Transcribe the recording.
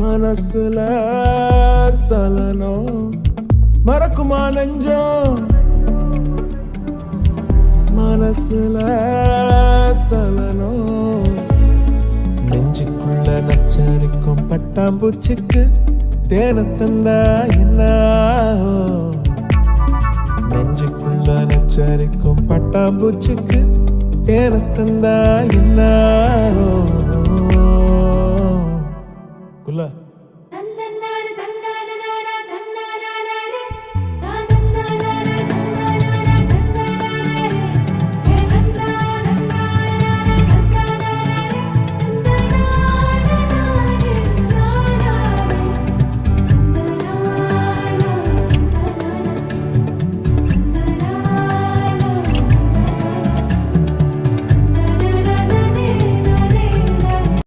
மனசுல சலனம். மறக்குமா நெஞ்சம்? மனசுல சலனம். நெஞ்சுக்குள்ள நச்சரிக்கும் பட்டாம்பூச்சிக்கு தேன தந்தா என்ன நெஞ்சுக்குள்ள நச்சரிக்கும் பட்டாம்பூச்சிக்கு தேன தந்தா என்ன hayırlı.